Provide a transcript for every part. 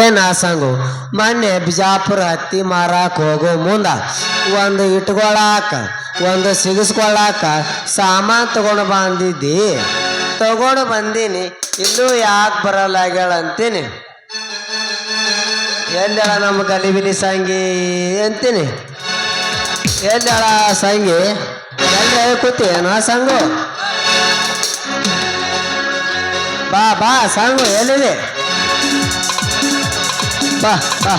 ಏನ ಆಸಂಗು ಮೊನ್ನೆ ಬಿಜಾಪುರ ಹತ್ತಿ ಮಾರಾಕ್ ಹೋಗೋ ಮುಂದ ಒಂದು ಇಟ್ಕೊಳಾಕ, ಒಂದು ಸಿಗಿಸ್ಕೊಳಾಕ ಸಾಮಾನ್ ತಗೊಂಡು ಬಂದಿದ್ದಿ. ತಗೊಂಡು ಬಂದೀನಿ, ಇನ್ನೂ ಯಾಕೆ ಬರಲ್ಲ ಅಂತೀನಿ. ಎಲ್ಲೆಳ ನಮ್ಮ ಗಲಿಬಿಲಿ ಸಂಗಿ ಅಂತೀನಿ. ಎಲ್ಲೆಳ ಸಂಗಿ? ಎಲ್ಲ ಆ ಸಂಗು? ಬಾ ಬಾ, ಸಂಗು, ಎಲ್ಲಿದೆ? ಬಾ ಬಾ.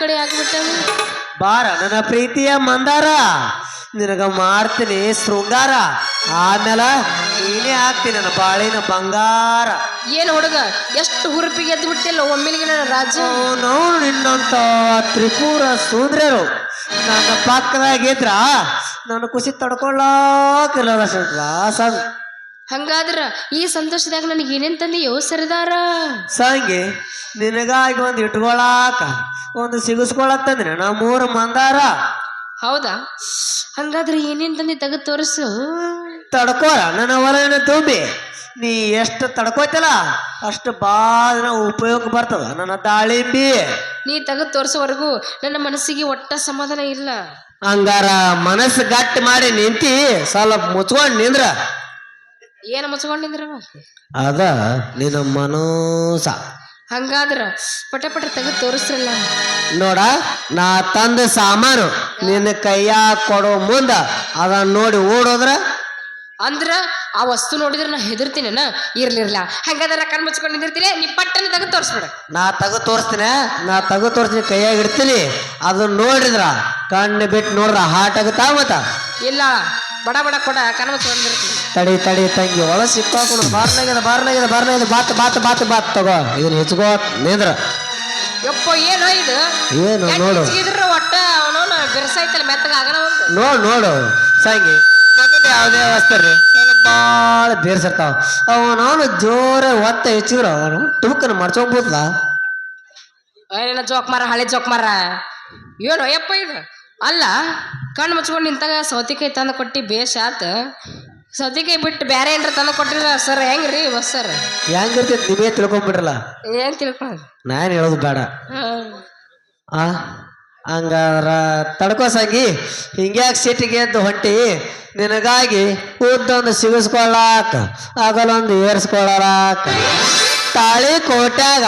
ಕಡೆ ಆಗ್ಬಿಟ್ಟವು ಬಾರ ನನ್ನ ಪ್ರೀತಿಯ ಮಂದಾರ. ನಿನಗ ಮಾಡ್ತೀನಿ ಶೃಂಗಾರ. ಆಮೇಲೆ ನೀನೇ ಆಗ್ತೀನಿ ನನ್ನ ಬಾಳಿನ ಬಂಗಾರ. ಏನು ಹುಡುಗ ಎಷ್ಟು ಹುರುಪಿಗೆ ಎದ್ದು ಬಿಟ್ಟಿಲ್ಲ ಒಮ್ಮೆಲಿಗೆ ರಾಜ? ನೋಡು ನಿನ್ನಂತ ತ್ರಿಪುರ ಸುಂದ್ರರು ನನ್ನ ಪಕ್ಕದಾಗಿದ್ರ ನನ್ನ ಖುಷಿ ತಡ್ಕೊಳ್ಳಾಕಿಲ್ಲ ಸಂಗ್ ಹಂಗಾದ್ರ ಈ ಸಂತೋಷದಾಗ ನನಗೆ ಏನೇನ್ ತಂದೆಯೋ ಸರದಾರ? ಸಂಗಿ ನಿನಗಾಗಿ ಒಂದು ಇಟ್ಕೊಳಾಕ ಒಂದು ಸಿಗಸ್ಕೊಳತ್ತಂದ್ರೆ ನಾ ಮೂರು ಮಂದಾರ. ಹೌದಾ? ಹಂಗಾದ್ರೆ ಏನೇನ್ ತಂದಿ ತೆಗೆದು ತೋರಿಸು? ತಡ್ಕೋರ ನನ್ನ ಹೊಲನ ತುಂಬಿ. ನೀ ಎಷ್ಟು ತಡ್ಕೋತಿಲ್ಲ ಅಷ್ಟು ಭಾಳ ಉಪಯೋಗ ಬರ್ತದ ನನ್ನ ದಾಳಿಂಬಿ. ನೀ ತೆಗೆದು ತೋರಿಸೋವರೆಗೂ ನನ್ನ ಮನಸ್ಸಿಗೆ ಒಟ್ಟ ಸಮಾಧಾನ ಇಲ್ಲ. ಹಂಗಾರ ಮನಸ್ಸು ಗಟ್ಟಿ ಮಾಡಿ ನಿಂತಿ ಸ್ವಲ್ಪ ಮುಚ್ಕೊಂಡು ನಿಂದ್ರ. ಏನ ನಿಂದ್ರ? ಅದ ನಿನ್ನ ಮನೋಸ. ಹಂಗಾದ್ರ ಪಟ ಪಟ ತೆಗೆದು ತೋರಿಸ್ರಲ್ಲ. ನೋಡ ನಾ ತಂದ ಸಾಮಾನು ನಿನ್ನ ಕೈಯಾಗ ಕೊಡೋ ಮುಂದ ಅದನ್ನ ನೋಡಿ ಓಡೋದ್ರ? ಅಂದ್ರ ಆ ವಸ್ತು ನೋಡಿದ್ರೆ ನಾ ಹೆದರ್ತೀನ ಇರ್ಲಿರ್ಲ ಹಂಗಾದ್ರೆ ಕಣ್ ಮುಚ್ಕೊಂಡು ನಿಂದಿರ್ತೀನಿ ನೀ ಪಟ್ಟನ ತೆಗೆದು ತೋರಿಸ್ಬಿಡ. ನಾ ತಗೋ ತೋರಿಸ್ತೀನಿ? ನಾ ತಗೋ ತೋರಿಸ್ತೀನಿ ಕೈಯಾಗ ಇಡ್ತೀನಿ. ಅದನ್ನ ನೋಡಿದ್ರ ಕಣ್ಣು ಬಿಟ್ಟು ನೋಡ್ರ ಹಾಟ್ ಆಗುತ್ತಾ ಮತ್ತ? ಇಲ್ಲ. ಬಡ ಬಡ ಕೊಡ ಮುಚ್ಕೊಂಡಿರ್ತೀನಿ ತಡಿ ತಡಿ ತಂಗಿ ಒಳ ಸಿಕ್ಕಾಕೊಂಡು ಬಾರ್ನಾಗಿದೆ ಬಾರ್ನಾಗಿದೆ ಬಾರ್ನಾಗಿದೆ ಬಾತ್ ಬಾತ್ ಬಾತ್ ಬಾತ್ ತಗೋ. ಇದನ್ನ ಹೆಚ್ಕೋ ನೇಂದ್ರ. ಯಪ್ಪ ಏನೋ ಇದು? ಏನು ನೋಡು. ಇದ್ರ ಒಟ್ಟ ಅವನವನ ಬಿರ್ಸೈತಲ್ಲ ಮೆತ್ತಗ ಆಗಣ ಒಂದು ನೋಡು ನೋಡು. ಸಂಗಿ ಮೊದಲು ಯಾವುದೇ ವಸ್ತರಿ ಭಾಳ ಬೇರ್ಸಿರ್ತಾವ. ಅವನವನು ಜೋರ ಒತ್ತ ಹೆಚ್ಚಿದ್ರು ಅವನು ಟುಕ್ಕನ ಮರ್ಚೋಗ್ಬೋದಲ್ಲ ಏನೇನ ಜೋಕ್ ಮಾರ ಹಳೆ ಜೋಕ್ ಮಾರ. ಏನು ಯಪ್ಪ ಇದು? ಅಲ್ಲ ಕಣ್ಣು ಮುಚ್ಕೊಂಡು ನಿಂತಾಗ ಸೌತಿಕಾಯಿ ತಂದು ಕೊಟ್ಟು ಬೇಷ್ ಆತ. ಸೌತಿಕಾಯಿ ಬಿಟ್ಟು ಬೇರೆ ಏನ್ರ ತಂದು ಕೊಟ್ಟಿಲ್ಲ ಸರ್ ಹೆಂಗ್ರಿ ಬಸ್ ಸರ್? ಹೆಂಗಿರ್ತೈತಿ ನೀವೇ ತಿಳ್ಕೊಂಬಿಡ್ರಲ್ಲ? ಏನ್ ತಿಳ್ಕೊಳ್ಳೋದು ನಾನು ಹೇಳೋದು ಬೇಡ. ಆ ಹಂಗಾದ್ರ ತಡ್ಕೋ ಸಂಗಿ ಹಿಂಗ್ಯಾಕೆ ಸಿಟಿಗೆ ಎದ್ದು ಹೊಂಟಿ? ನಿನಗಾಗಿ ಉದ್ದೊಂದು ಸಿಗಿಸ್ಕೊಳ್ಳಾಕ ಆಗಲೊಂದು ಏರ್ಸ್ಕೊಳ್ಳಾಕ ತಾಳಿ ಕೋಟ್ಯಾಗ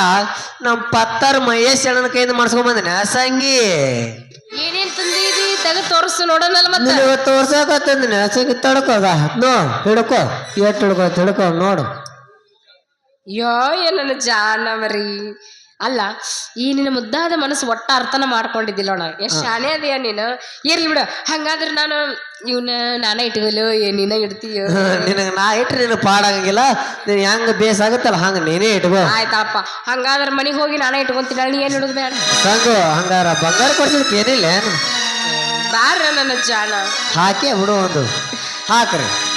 ನಮ್ಮ ಪತ್ತರ್ ಮಹೇಶ್ ಅಣ್ಣನ ಕೈಯಿಂದ ಮಾಡಿಸ್ಕೊಂಬಂದಿನ ಸಂಗಿ? ಏನೇನ್ ತೆಗೆದು ತೋರಿಸು ನೋಡೋಣಲ್ಲ ಮತ್ತೆ? ನಿನಗೆ ತೋರ್ಸಕತ್ತಂದಿನ ಸಂಗಿ ತಡ್ಕೋಗ ನೋ ಹಿಡ್ಕೋ ಎಟ್ ಹಿಡ್ಕೋ ಹಿಡ್ಕೋ ನೋಡು. ಯೋ ನನ್ನ ಜಾನವರಿ ಅಲ್ಲ ಈ ನಿನ್ನ ಮುದ್ದಾದ ಮನಸ್ಸು ಒಟ್ಟ ಅರ್ಥನ ಮಾಡ್ಕೊಂಡಿದ್ದಿಲ್ಲ ಅಣ್ಣ ಎಷ್ಟು ಶಾನೆ ಅದೆಯಾ ನೀನು. ಇರ್ಲಿ ಬಿಡು. ಹಂಗಾದ್ರೆ ನಾನು ಇವನ್ನ ನಾನೇ ಇಟ್ಕೊಲು ನೀನ ಇಡ್ತೀಯೋ? ನಿನಗೆ ನಾ ಇಟ್ರೆ ನಿನಗೆ ಪಾಡಾಗಂಗಿಲ್ಲ ನೀನು ಹೆಂಗೆ ಬೇಸಾಗುತ್ತಲ್ಲ ಹಂಗೆ ನೀನೇ ಇಟ್ಕೋ. ಆಯ್ತಪ್ಪ. ಹಂಗಾದ್ರೆ ಮನೆಗೆ ಹೋಗಿ ನಾನೇ ಇಟ್ಕೊಂತೀನಿ. ನೀ ಏನು ಇಡೋದು ಬೇಡ? ಹಂಗಾರ ಬಂಗಾರ ಕೊಡ್ಸೋದಕ್ಕೆ ಏನಿಲ್ಲ ಏನು? ಬಾರ ನನ್ನ ಜಾಣ ಹಾಕಿ ಬಿಡು ಒಂದು. ಹಾಕ್ರಿ.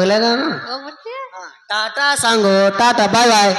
ಹೋಲೆ ಹೋಗ್ಲೇ ನಾನು tata song tata bye bye.